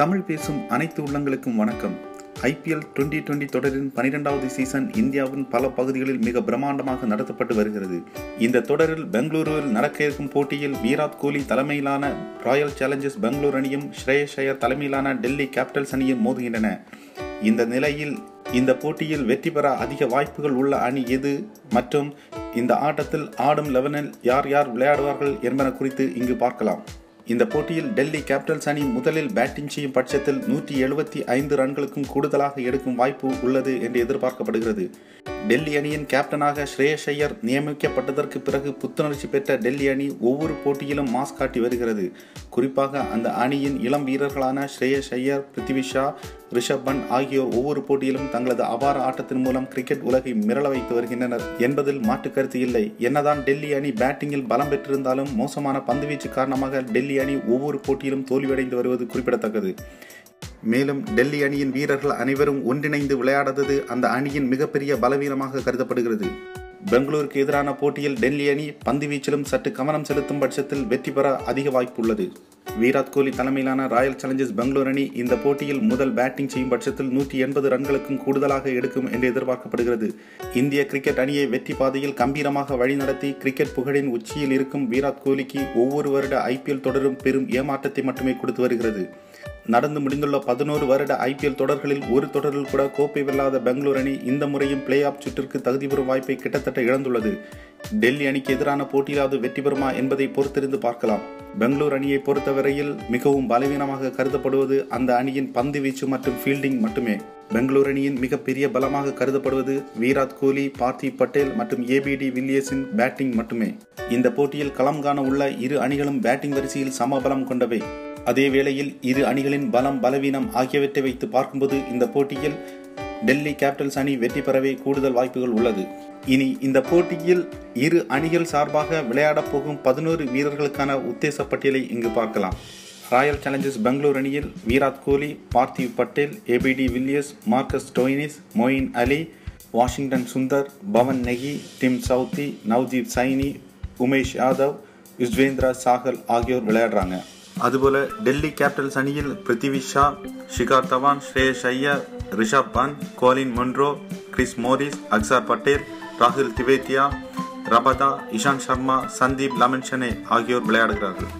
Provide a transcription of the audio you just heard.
தமிழ் பேசும் அனைத்து உள்ளங்களுக்கும் வணக்கம். ஐபிஎல் டுவெண்டி டுவெண்ட்டி தொடரின் பனிரெண்டாவது சீசன் இந்தியாவின் பல பகுதிகளில் மிக பிரம்மாண்டமாக நடத்தப்பட்டு வருகிறது. இந்த தொடரில் பெங்களூருவில் நடக்க இருக்கும் போட்டியில் விராட் கோலி தலைமையிலான ராயல் சேலஞ்சர்ஸ் பெங்களூர் அணியும் ஸ்ரேயஸ் ஐயர் தலைமையிலான டெல்லி கேபிட்டல்ஸ் அணியும் மோதுகின்றன. இந்த நிலையில் இந்த போட்டியில் வெற்றி பெற அதிக வாய்ப்புகள் உள்ள அணி எது மற்றும் இந்த ஆட்டத்தில் ஆடும் லெவனில் யார் யார் விளையாடுவார்கள் என்பன குறித்து இங்கு பார்க்கலாம். இந்த போட்டியில் டெல்லி கேபிட்டல்ஸ் அணி முதலில் பேட்டிங் செய்யும் பட்சத்தில் நூற்றி எழுபத்தி ஐந்து ரன்களுக்கும் கூடுதலாக எடுக்கும் வாய்ப்பு உள்ளது என்று எதிர்பார்க்கப்படுகிறது. டெல்லி அணியின் கேப்டனாக ஸ்ரேயஸ் ஐயர் நியமிக்கப்பட்டதற்கு பிறகு புத்துணர்ச்சி பெற்ற டெல்லி அணி ஒவ்வொரு போட்டியிலும் மாஸ் காட்டி வருகிறது. குறிப்பாக அந்த அணியின் இளம் வீரர்களான ஸ்ரேயஸ் ஐயர் பிருத்திவி ஷா ரிஷப் பண்ட் ஆகியோர் ஒவ்வொரு போட்டியிலும் தங்களது அபார ஆட்டத்தின் மூலம் கிரிக்கெட் உலகை மிரள வைத்து வருகின்றனர் என்பதில் மாற்று கருத்து இல்லை. என்னதான் டெல்லி அணி பேட்டிங்கில் பலம் பெற்றிருந்தாலும் மோசமான பந்துவீச்சு காரணமாக டெல்லி அணி ஒவ்வொரு போட்டியிலும் தோல்வியடைந்து வருவது குறிப்பிடத்தக்கது. மேலும் டெல்லி அணியின் வீரர்கள் அனைவரும் ஒன்றிணைந்து விளையாடாதது அந்த அணியின் மிகப்பெரிய பலவீனமாக கருதப்படுகிறது. பெங்களூருக்கு எதிரான போட்டியில் டெல்லி அணி பந்து வீச்சிலும் சற்று கவனம் செலுத்தும் பட்சத்தில் வெற்றி பெற அதிக வாய்ப்பு உள்ளது விராட் கோலி தலைமையிலான ராயல் சேலஞ்சர்ஸ் பெங்களூர் அணி இந்த போட்டியில் முதல் பேட்டிங் செய்யும் பட்சத்தில் நூற்றி எண்பது ரன்களுக்கும் கூடுதலாக எடுக்கும் என்று எதிர்பார்க்கப்படுகிறது. இந்திய கிரிக்கெட் அணியை வெற்றி பாதையில் கம்பீரமாக வழிநடத்தி கிரிக்கெட் புகழின் உச்சியில் இருக்கும் விராட் கோலிக்கு ஒவ்வொரு வருட ஐபிஎல் தொடரும் பெரும் ஏமாற்றத்தை மட்டுமே கொடுத்து வருகிறது. நடந்து முடிந்துள்ள பதினோரு வருட ஐபிஎல் தொடர்களில் ஒரு தொடரில் கூட கோப்பை வெல்லாத பெங்களூர் அணி இந்த முறையும் பிளே ஆஃப் சுற்றிற்கு தகுதி பெறும் வாய்ப்பை கிட்டத்தட்ட இழந்துள்ளது. டெல்லி அணிக்கு எதிரான போட்டியிலாவது வெற்றி பெறுமா என்பதை பொறுத்திருந்து பார்க்கலாம். பெங்களூர் அணியை பொறுத்தவரையில் மிகவும் பலவீனமாக கருதப்படுவது அந்த அணியின் பந்து வீச்சு மற்றும் ஃபீல்டிங் மட்டுமே. பெங்களூர் அணியின் மிகப்பெரிய பலமாக கருதப்படுவது விராட் கோலி பார்த்திவ் பட்டேல் மற்றும் ஏபிடி வில்லியர்ஸின் பேட்டிங் மட்டுமே. இந்த போட்டியில் களம் காண உள்ள இரு அணிகளும் பேட்டிங் வரிசையில் சமபலம் கொண்டவை. அதே வேளையில் இரு அணிகளின் பலம் பலவீனம் ஆகியவற்றை வைத்து பார்க்கும்போது இந்த போட்டியில் டெல்லி கேபிட்டல்ஸ் அணி வெற்றி பெறவே கூடுதல் வாய்ப்புகள் உள்ளது. இனி இந்த போட்டியில் இரு அணிகள் சார்பாக விளையாடப் போகும் பதினோரு வீரர்களுக்கான உத்தேச பட்டியலை இங்கு பார்க்கலாம். ராயல் சேலஞ்சர்ஸ் பெங்களூர் அணியில் Virat Kohli Parthiv Patel A B de Villiers Marcus Stoinis Moeen Ali Washington Sundar Pawan Negi Tim Southee Navdeep Saini Umesh Yadav Yuzvendra Chahal ஆகியோர் விளையாடுறாங்க. அதுபோல டெல்லி கேபிட்டல்ஸ் அணியில் Prithvi Shaw Shikhar Dhawan Shreyas Iyer Rishabh Pant Colin Munro Chris Morris Axar Patel ராகுல் திவேத்தியா ரபதா இஷாந்த் சர்மா சந்தீப் லமன்ஷனே ஆகியோர் விளையாடுகிறார்கள்.